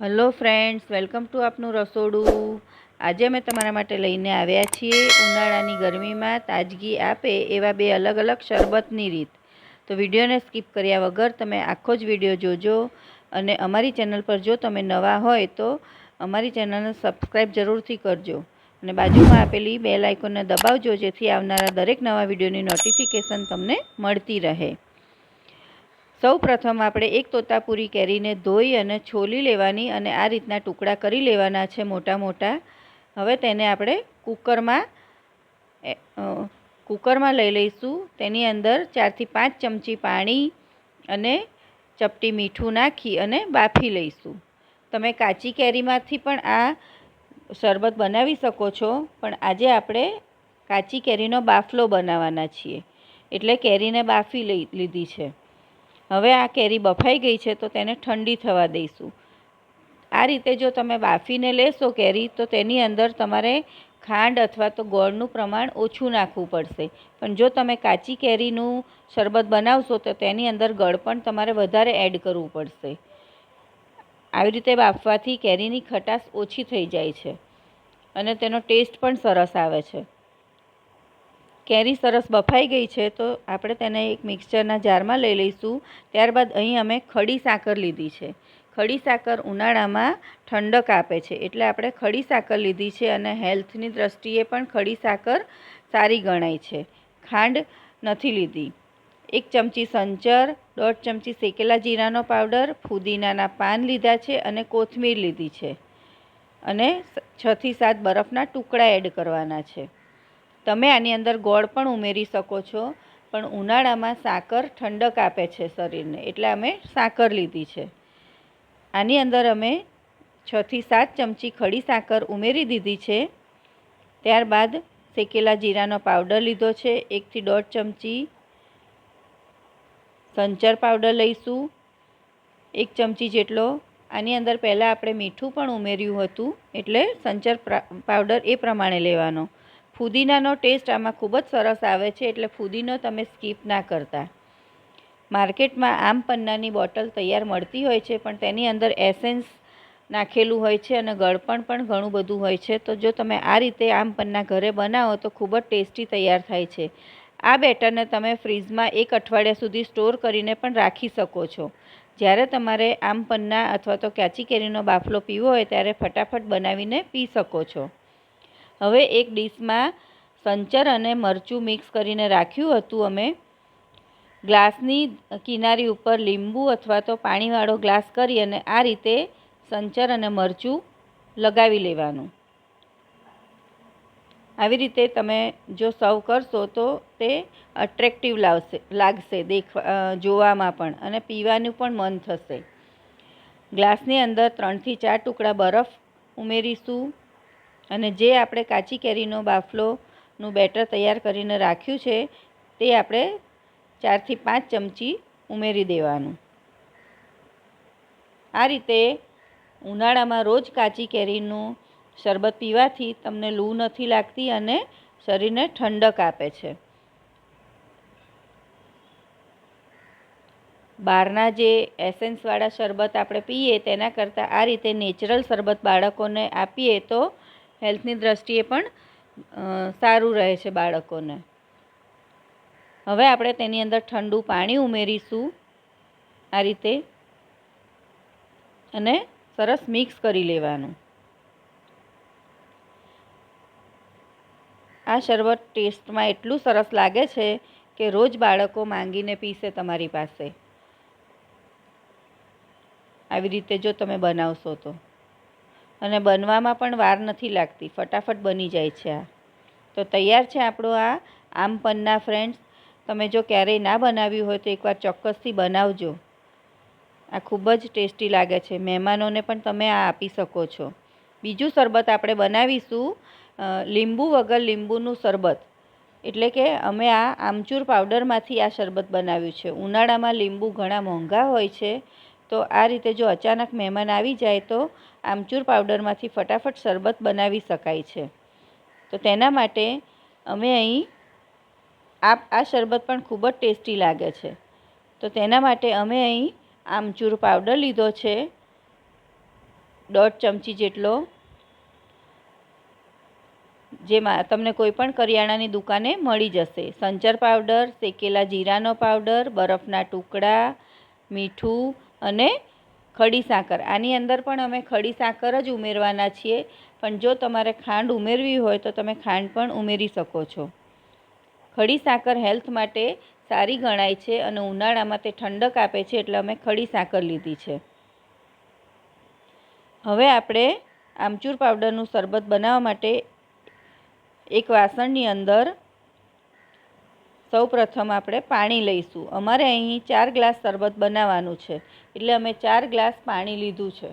Hello friends, welcome to આપનું રસોડું. આજે અમે તમારા માટે લઈને આવ્યા છીએ ઉનાળાની ગરમીમાં તાજગી આપે એવા બે અલગ અલગ શરબતની રીત. તો વિડીયોને સ્કીપ કર્યા વગર તમે આખો જ વીડિયો જોજો અને અમારી ચેનલ પર જો તમે નવા હોય તો અમારી ચેનલને સબસ્ક્રાઈબ જરૂરથી કરજો. અને બાજુમાં આપેલી બે લાઇકોને દબાવજો જેથી આવનારા દરેક નવા વિડીયોની નોટિફિકેશન તમને મળતી રહે. સૌ પ્રથમ આપણે એક તોતાપુરી કેરીને ધોઈ અને છોલી લેવાની અને આ રીતના ટુકડા કરી લેવાના છે મોટા મોટા. હવે તેને આપણે કુકરમાં કૂકરમાં લઈ લઈશું. તેની અંદર ચારથી પાંચ ચમચી પાણી અને ચપટી મીઠું નાખી અને બાફી લઈશું. તમે કાચી કેરીમાંથી પણ આ શરબત બનાવી શકો છો, પણ આજે આપણે કાચી કેરીનો બાફલો બનાવવાના છીએ. એટલે કેરીને બાફી લઈ, લીધી છે. હવે આ કેરી બફાઈ ગઈ છે, તો તેને ઠંડી થવા દઈશું. આ રીતે જો તમે બાફીને લેશો કેરી, તો તેની અંદર તમારે ખાંડ અથવા તો ગોળનું પ્રમાણ ઓછું નાખવું પડશે. પણ જો તમે કાચી કેરીનું શરબત બનાવશો, તો તેની અંદર ગળ પણ તમારે વધારે એડ કરવું પડશે. આવી રીતે બાફવાથી કેરીની ખટાશ ઓછી થઈ જાય છે અને તેનો ટેસ્ટ પણ સરસ આવે છે. કેરી સરસ બફાઈ ગઈ છે, તો આપણે તેને એક મિક્સચરના જારમાં લઈ લઈશું. ત્યારબાદ અહીં અમે ખડી સાકર લીધી છે. ખડી સાકર ઉનાળામાં ઠંડક આપે છે, એટલે આપણે ખડી સાકર લીધી છે અને હેલ્થની દ્રષ્ટિએ પણ ખડી સાકર સારી ગણાય છે. ખાંડ નથી લીધી. એક ચમચી સંચર, દોઢ ચમચી શેકેલા જીરાનો પાવડર, ફુદીનાના પાન લીધા છે અને કોથમીર લીધી છે. અને છથી સાત બરફના ટુકડા એડ કરવાના છે. તમે આની અંદર ગોળ પણ ઉમેરી શકો છો, પણ ઉનાળામાં સાકર ઠંડક આપે છે શરીરને, એટલે અમે સાકર લીધી છે. આની અંદર અમે છથી સાત ચમચી ખડી સાકર ઉમેરી દીધી છે. ત્યારબાદ શેકેલા જીરાનો પાવડર લીધો છે એકથી દોઢ ચમચી સંચર પાવડર લઈશું, એક ચમચી જેટલો. આની અંદર પહેલાં આપણે મીઠું પણ ઉમેર્યું હતું, એટલે સંચર પાવડર એ પ્રમાણે લેવાનો. ફુદીનાનો ટેસ્ટ આમાં ખૂબ જ સરસ આવે છે, એટલે ફુદીનો તમે સ્કીપ ના કરતા. માર્કેટમાં આમ પન્નાની બોટલ તૈયાર મળતી હોય છે, પણ તેની અંદર એસેન્સ નાખેલું હોય છે અને ગળપણ પણ ઘણું બધું હોય છે. તો જો તમે આ રીતે આમ પન્ના ઘરે બનાવો તો ખૂબ જ ટેસ્ટી તૈયાર થાય છે. આ બેટરને તમે ફ્રીઝમાં એક અઠવાડિયા સુધી સ્ટોર કરીને પણ રાખી શકો છો. જ્યારે તમારે આમ પન્ના અથવા તો કાચી કેરીનો બાફલો પીવો હોય, ત્યારે ફટાફટ બનાવીને પી શકો છો. હવે એક ડીશમાં સંચર અને મરચું મિક્સ કરીને રાખ્યું હતું અમે. ગ્લાસની કિનારી ઉપર લીંબુ અથવા તો પાણીવાળો ગ્લાસ કરી અને આ રીતે સંચર અને મરચું લગાવી લેવાનું. આવી રીતે તમે જો સર્વ કરશો તો તે અટ્રેક્ટિવ લાવશે, લાગશે દેખવા જોવામાં પણ અને પીવાનું પણ મન થશે. ગ્લાસની અંદર ત્રણથી ચાર ટુકડા બરફ ઉમેરીશું. અને જે આપણે કાચી કેરીનો બાફલોનું બેટર તૈયાર કરીને રાખ્યું છે, તે આપણે ચારથી પાંચ ચમચી ઉમેરી દેવાનું. આ રીતે ઉનાળામાં રોજ કાચી કેરીનું શરબત પીવાથી તમને લૂ નથી લાગતી અને શરીરને ઠંડક આપે છે. બહારના જે એસેન્સવાળા શરબત આપણે પીએ, તેના કરતાં આ રીતે નેચરલ શરબત બાળકોને આપીએ તો હેલ્થની દ્રષ્ટિએ પણ સારું રહે છે બાળકોને. હવે આપણે તેની અંદર ઠંડુ પાણી ઉમેરીશું આ રીતે અને સરસ મિક્સ કરી લેવાનું. આ શરબત ટેસ્ટમાં એટલું સરસ લાગે છે કે રોજ બાળકો માંગીને પીશે તમારી પાસે. આવી રીતે જો તમે બનાવશો તો. અને બનવામાં પણ વાર નથી લાગતી. ફટાફટ બની જાય છે આ. તો તૈયાર છે આપણો આ આમ પન્ના ફ્રેન્ડ્સ તમે જો ક્યારેય ના બનાવ્યું હોય તો એકવાર ચોક્કસથી બનાવજો. આ ખૂબ જ ટેસ્ટી લાગે છે. મહેમાનોને પણ તમે આ આપી શકો છો. બીજું શરબત આપણે બનાવીશું લીંબુ વગર લીંબુનું શરબત. એટલે કે અમે આ આમચૂર પાવડરમાંથી આ શરબત બનાવ્યું છે. ઉનાળામાં લીંબુ ઘણા મોંઘા હોય છે. તો આ રીતે જો અચાનક મહેમાન આવી જાય તો આમચૂર પાવડરમાંથી ફટાફટ શરબત બનાવી શકાય છે. તો તેના માટે અમે અહીં આ આ શરબત પણ ખૂબ જ ટેસ્ટી લાગે છે. તો તેના માટે અમે અહીં આમચૂર પાવડર લીધો છે. દોઢ ચમચી જેટલો. જેમાં તમને કોઈપણ કરિયાણાની દુકાને મળી જશે. સંચર પાવડર, શેકેલા જીરાનો પાવડર, બરફના ટુકડા, મીઠું અને ખડી સાકર. આની અંદર પણ અમે ખડી સાકર જ ઉમેરવાના છીએ. પણ જો તમારે ખાંડ ઉમેરવી હોય તો તમે ખાંડ પણ ઉમેરી શકો છો. ખડી સાકર હેલ્થ માટે સારી ગણાય છે અને ઉનાળામાં તે ઠંડક આપે છે એટલે અમે ખડી સાકર લીધી છે. હવે આપણે આમચૂર પાવડરનું શરબત બનાવવા માટે એક વાસણની અંદર સૌ પ્રથમ આપણે પાણી લઈશું. અમારે અહીં ચાર ગ્લાસ શરબત બનાવવાનું છે. એટલે અમે ચાર ગ્લાસ પાણી લીધું છે.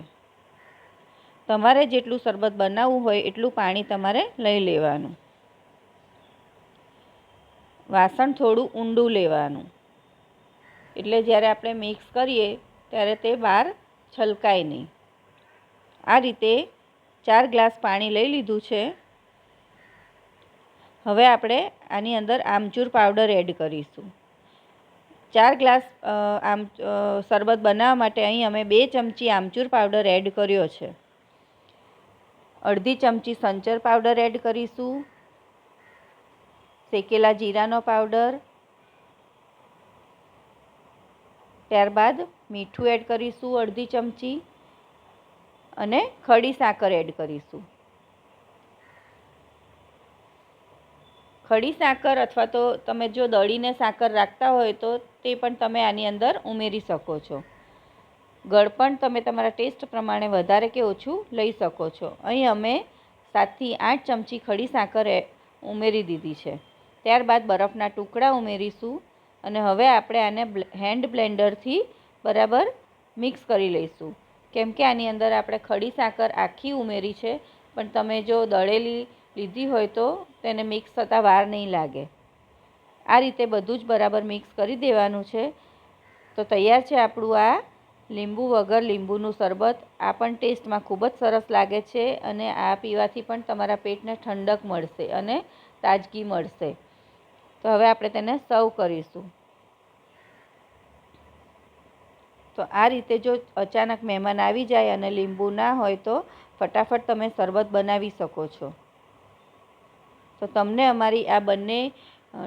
તમારે જેટલું શરબત બનાવવું હોય એટલું પાણી તમારે લઈ લેવાનું. વાસણ થોડું ઊંડું લેવાનું. એટલે જ્યારે આપણે મિક્સ કરીએ, ત્યારે તે બહાર છલકાય નહીં. આ રીતે ચાર ગ્લાસ પાણી લઈ લીધું છે. હવે આપણે આની અંદર આમચૂર પાવડર એડ કરીશું. ચાર ગ્લાસ આમ શરબત બનાવવા માટે અહીં અમે બે ચમચી આમચૂર પાવડર એડ કર્યો છે. અડધી ચમચી સંચર પાવડર એડ કરીશું. શેકેલા જીરાનો પાવડર. ત્યારબાદ મીઠું એડ કરીશું અડધી ચમચી. અને ખડી સાકર એડ કરીશું. ખડી સાકર અથવા તો તમે જો દળીને સાકર રાખતા હોય તો તે પણ તમે આની અંદર ઉમેરી શકો છો. ગળપણ તમે તમારા ટેસ્ટ પ્રમાણે વધારે કે ઓછું લઈ શકો છો. અહીં અમે સાતથી આઠ ચમચી ખડી સાકર ઉમેરી દીધી છે. ત્યારબાદ બરફના ટુકડા ઉમેરીશું અને હવે આપણે આને હેન્ડ બ્લેન્ડરથી બરાબર મિક્સ કરી લઈશું. કેમ કે આની અંદર આપણે ખડી સાકર આખી ઉમેરી છે, પણ તમે જો દળેલી લીધી હોય તો તેને મિક્સ થતાં વાર નહીં લાગે. આ રીતે બધું જ બરાબર મિક્સ કરી દેવાનું છે. તો તૈયાર છે આપણું આ લીંબુ વગર લીંબુનું શરબત. આ પણ ટેસ્ટમાં ખૂબ જ સરસ લાગે છે અને આ પીવાથી પણ તમારા પેટને ઠંડક મળશે અને તાજગી મળશે. તો હવે આપણે તેને સર્વ કરીશું. તો આ રીતે જો અચાનક મહેમાન આવી જાય અને લીંબુ ના હોય તો ફટાફટ તમે શરબત બનાવી શકો છો. તો તમને અમારી આ બંને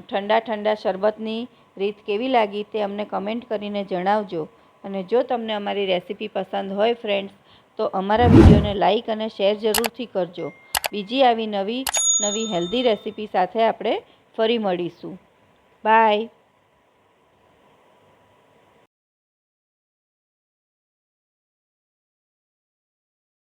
ઠંડા ઠંડા શરબતની રીત કેવી લાગી તે અમને કમેન્ટ કરીને જણાવજો. અને જો તમને અમારી રેસીપી પસંદ હોય ફ્રેન્ડ્સ, તો અમારા વિડીયોને લાઈક અને શેર જરૂરથી કરજો. બીજી આવી નવી નવી હેલ્ધી રેસીપી સાથે આપણે ફરી મળીશું. બાય.